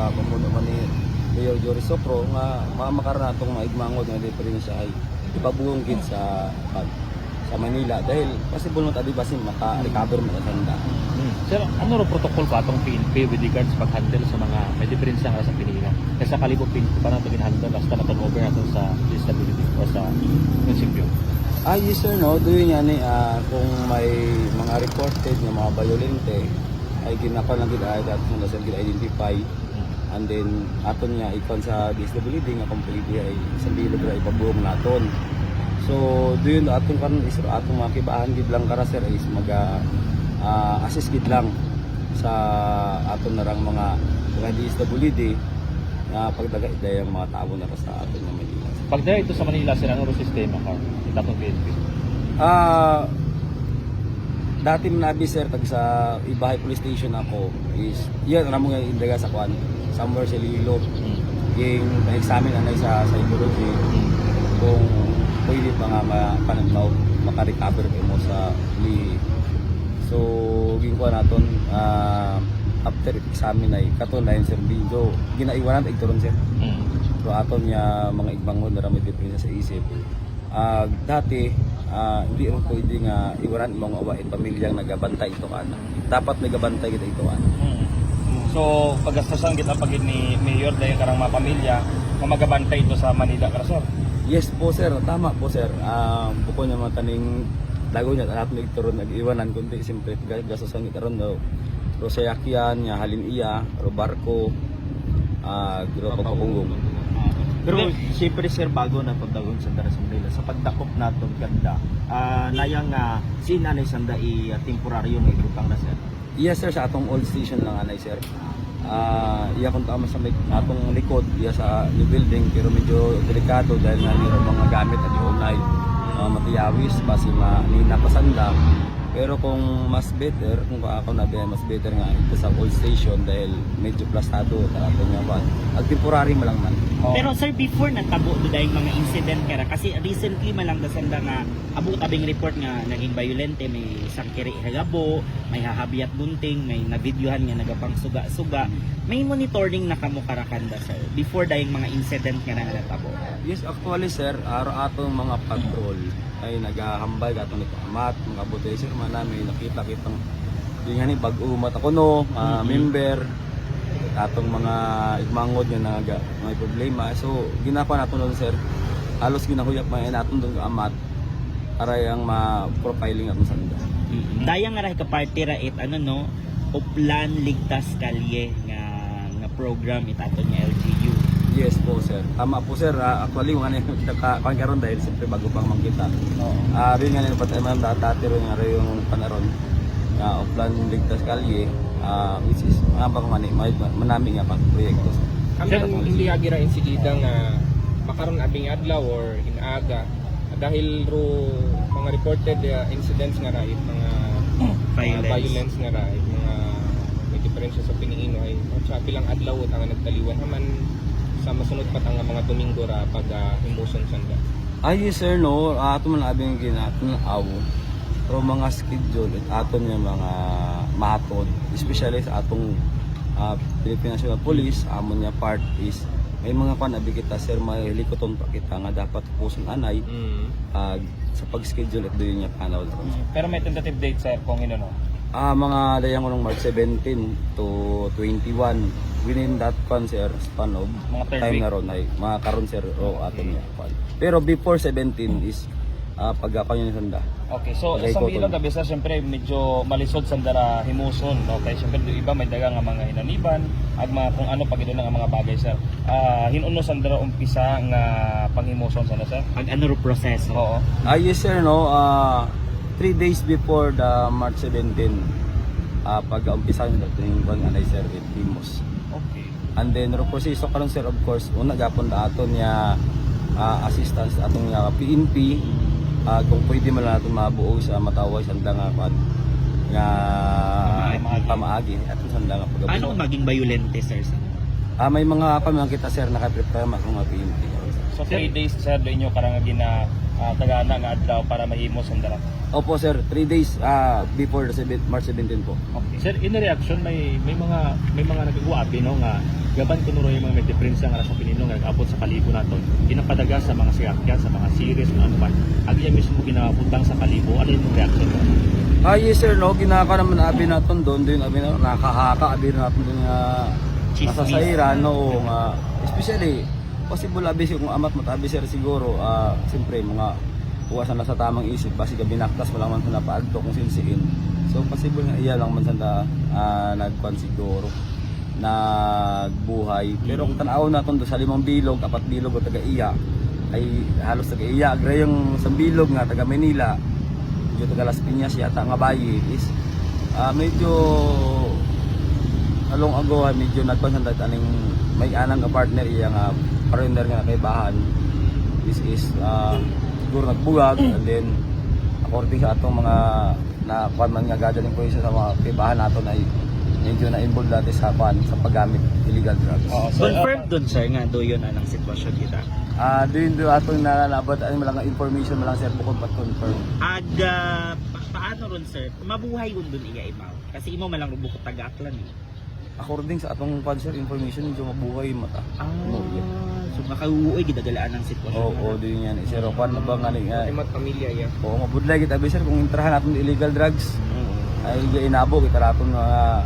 ka pamuno man ni Mayor Jory Sopro nga mamakaroon natong maigmangod nga di pa rin siya ay ipabuong gid sa pag sa Manila dahil possible mo tadi basin maka-recover mo na sanda. Sir, ano ro protocol pa atong PNP with regards pag-handle sa mga may diferensya nga sa Pilipinas? Kasi sa kalibog PNP pa nato ginhandle basta na turnover nato sa disability o sa munisipyo. Ah, yes sir, no. Doon yan eh, ah, kung may mga reported nga mga violente, ay ginako lang gid ay dapat nga sir gid identify and then aton nga ikon sa disability nga kung pwede ay isang bilog ra ipabuong naton. So, doon aton karon is atong mga kibahan gid lang kara sir is mag ah, assist gid lang sa aton narang mga mga disability nga pagdaga idayang mga tao na sa aton nga Manila. Pag dahil ito sa Manila, sir, ano ro sistema ka? Itatong PNP. Ah, dati nabi sir tag sa Ibahay Police Station ako is yan mo nga indaga sa kwan somewhere sa Lilo yung examine anay sa psychology kung pwede pa nga mapanaglaw makarecover kayo mo sa li so ko naton ah, after examine ay katon na yung sir video ginaiwanan tig turon sir Mm. So aton niya mga igbangon na may diferensya sa isip. Ah dati ah, hindi rin pwede nga iwaran mga awain pamilyang nagabantay ito ana. Dapat may gabantay kita ito ana. Mm. So, pagastasan kita pag ni Mayor dahil karang mga pamilya, nga magabantay ito sa Manila, kara sir. Yes po sir, tama po sir. Ah buko niya mga taning lago niya anak ni turon nag-iwanan kundi simpre gasosan kita ron daw. Rosayakyan, nya halin iya, ro barko, ah giro pagpapungong. Pero siyempre sir bago na pagdagon sa Dara sa Manila sa pagdakop naton ganda ah nayang nga si nanay sanda i uh, temporaryo nga ibutang na sir. Yes sir, sa atong old station lang anay sir. Ah, iya kung tama sa may atong likod, iya sa new building pero medyo delikado dahil nga mayroong mga gamit at unay uh, matiyawis basi ma ni napasanda. Pero kung mas better, kung ako na mas better nga ito sa old station dahil medyo plastado talaga nga ba. At temporary mo lang man. Oh. Pero sir, before natabo do dahil mga incident kara kasi recently malang dasanda nga abot abing report nga naging violente may sangkiri hagabo, may hahabiyat bunting, may na-videohan nga nagapang suga-suga. May monitoring na kamo karakanda sir before dahil mga incident nga na natabo. Yes, actually sir, araw atong mga patrol ay naghahambay katong nito amat, mga butoy sir man namin nakita kitang di nga ni bag-umat ako no, ah, Mhm. member atong mga igmangod nga naga may problema. So ginapa nato nun sir, halos ginahuyap man naton dun amat para yang ma-profiling atong sanda. Dayang nga rahi ka party ra it ano no, Uplan Ligtas Kalye nga nga program itaton nga LGU. Yes po sir. Tama po sir. Ah, actually mga nang nakakuan karon dahil siyempre bago pang mangkita. Oo. Ah, rin nga nila patay man dati rin nga rin yung panaron nga Oplan Ligtas Kalye ah, which is mga bang mani may manami nga pang proyekto. Kami ang hindi agirain si Ida nga makaroon abing adlaw or inaaga dahil ro mga reported uh, incidents nga it, mga Violence. violence nga it, mga may diferensya sa piniino ay sa pilang adlaw at ang nagtaliwan naman sa masunod pa ang mga Domingo ra pag uh, himuson sanda. Ay yes sir no, ato man abing ginaton aw. Pero mga schedule at aton nga mga matod, especially sa atong ah, Philippine National Police, amon nga part is may mga kwan abi kita sir may likoton pa kita nga dapat puson anay ah, sa pag-schedule at doon niya panaw. Pero may tentative date, sir, kung ino no? Ah, mga dayang unong March 17 to 21 within that kwan sir span of Mga time week. na ron ay mga karon sir o aton niya kwan. Pero before 17 is ah, pag ako yung sanda. Okay, so Okay, sa ko to. gabi sir, syempre medyo malisod sa dara himuson, no? Kaya syempre do iba may daga nga mga hinaniban, ag mga kung ano pag ito nga mga bagay sir. Ah, hinuno sa dara umpisa nga panghimuson sa sir. Pag ano ro proseso. Oo. Ah, yes sir, no. Ah, three days before the March 17, ah, pag umpisa nyo ito yung bang anay sir, it Timos. Okay. And then, ro proseso karon sir, of course, una gapon na aton niya ah, assistance atong nga PNP, ah, kung pwede man natin mabuo sa matawag sa nga kwan nga Pamaagi. atong sanda nga pag kung maging violente sir? Ah, may mga pa mga kita sir naka-prepare mga PNP. So 3 days sir do inyo karang gina ah, tagana nga adlaw para mahimo sandara. Opo sir, 3 days ah, before the 7, March 17 po. Okay. Sir, in reaction may may mga may mga nagagawa no nga gaban kuno yung mga may diferensya nga sa pinino nga nag-abot sa kalibo naton. Ginapadaga sa mga siyakyan, sa mga series ano man. Agi mismo ginaputang sa kalibo. Ano yung reaction mo? Ah, yes sir, no, ginaka naman abi natin doon, doon abi na nakahaka abi natin doon nga Chismis. nasa sairan, no, nga especially possible abi siya kung amat matabi sir siguro, ah, siyempre mga uwasan na sa tamang isip, basi ka binaktas wala man sa napaagto kung sinsiin. So possible nga iya lang man sa uh, nagkwan siguro nagbuhay. Pero kung tanaw natin doon sa limang bilog, apat bilog o taga iya, ay halos taga iya. Agra yung sa bilog nga taga Manila, medyo taga Las Piñas yata nga bayi is ah, medyo along ago medyo nagpansan aning may anang partner iya nga partner nga kay bahan this is ah, siguro nagbugag and then according sa atong mga na kwan man nga gagaling ko isa sa mga kaibahan nato na medyo na involved dati sa kwan sa paggamit illegal drugs. Oo, sir, Confirmed dun sir nga do yun anang sitwasyon kita. Ah, doon do atong nalalabot ano lang information mo lang sir bukod pa confirm. Ag ah, pa- paano ron sir? Mabuhay yun dun iya imaw. Kasi imo man lang rubukot taga-aklan eh. According sa atong sir information medyo mabuhay mata. Ah, Mo, yeah. so makauuoy gidagalaan ang sitwasyon. Oo, oh, doon yan. Sir, kwan na ba nga nga? Imat pamilya ya. Oo, mabudlay kita sir kung intrahan natin illegal drugs. Ay ga inabo kita raton nga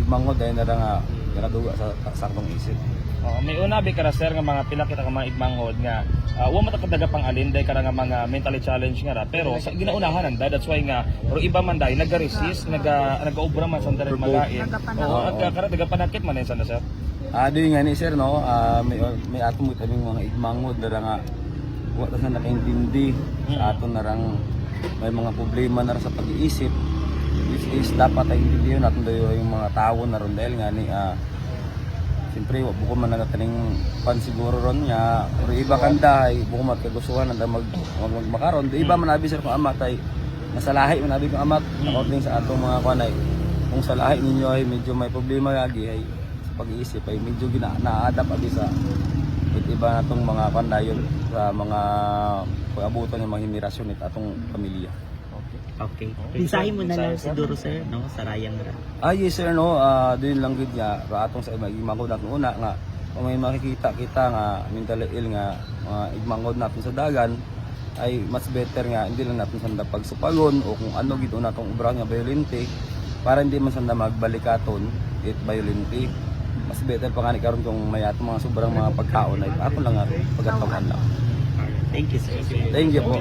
igmangod dahil na nga nakaduga sa saktong isip. Oo, may una bi kara sir nga mga pila kita ka mga igmanghod nga uh, wa mata kadaga pang alin day kara nga mga mentally challenge nga ra. Pero sa ginaunahan nanda that's why nga pero iba man dai naga-resist naga nagaobra man sa direct malain. Oo, nagka kara daga panakit man sanda sir. Ah, doon nga ni sir no, ah, may may atong mo kaming mga igmangod na nga wa ta sa nakaintindi. Sa aton na rang may mga problema na sa pag-iisip. Which is dapat ay intindihan natin dayo yung mga tao na ron dahil nga ni ah, Siyempre, buko man nagataning pan siguro ron niya. Pero iba kanda, ay buko man kagustuhan nanda mag, mag, mag makaron. Do iba man abi sir kung amat ay nasa lahi man abi kung amat. According sa atong mga kanay. Kung sa lahi ninyo ay medyo may problema lagi ay sa pag-iisip ay medyo gina na-adapt abi sa it iba natong mga kandayon sa mga pag-abutan ng mga henerasyon nit atong pamilya. Okay. Mensahe mo na lang siguro sir no sa rayang ra. Ah, yes sir, no. Ah, doon lang gid niya. Ra atong sa imangod natin una nga kung may makikita kita nga mentally ill nga mga igmangod natin sa dagan ay mas better nga hindi lang natin sanda pagsupagon o kung ano gid una tong ubra nga violente para hindi man sanda magbalikaton it violente mas better pa nga ni karon kung may atong mga sobrang mga pagkaon ay ako lang nga pagkatawahan lang Thank you sir. thank you po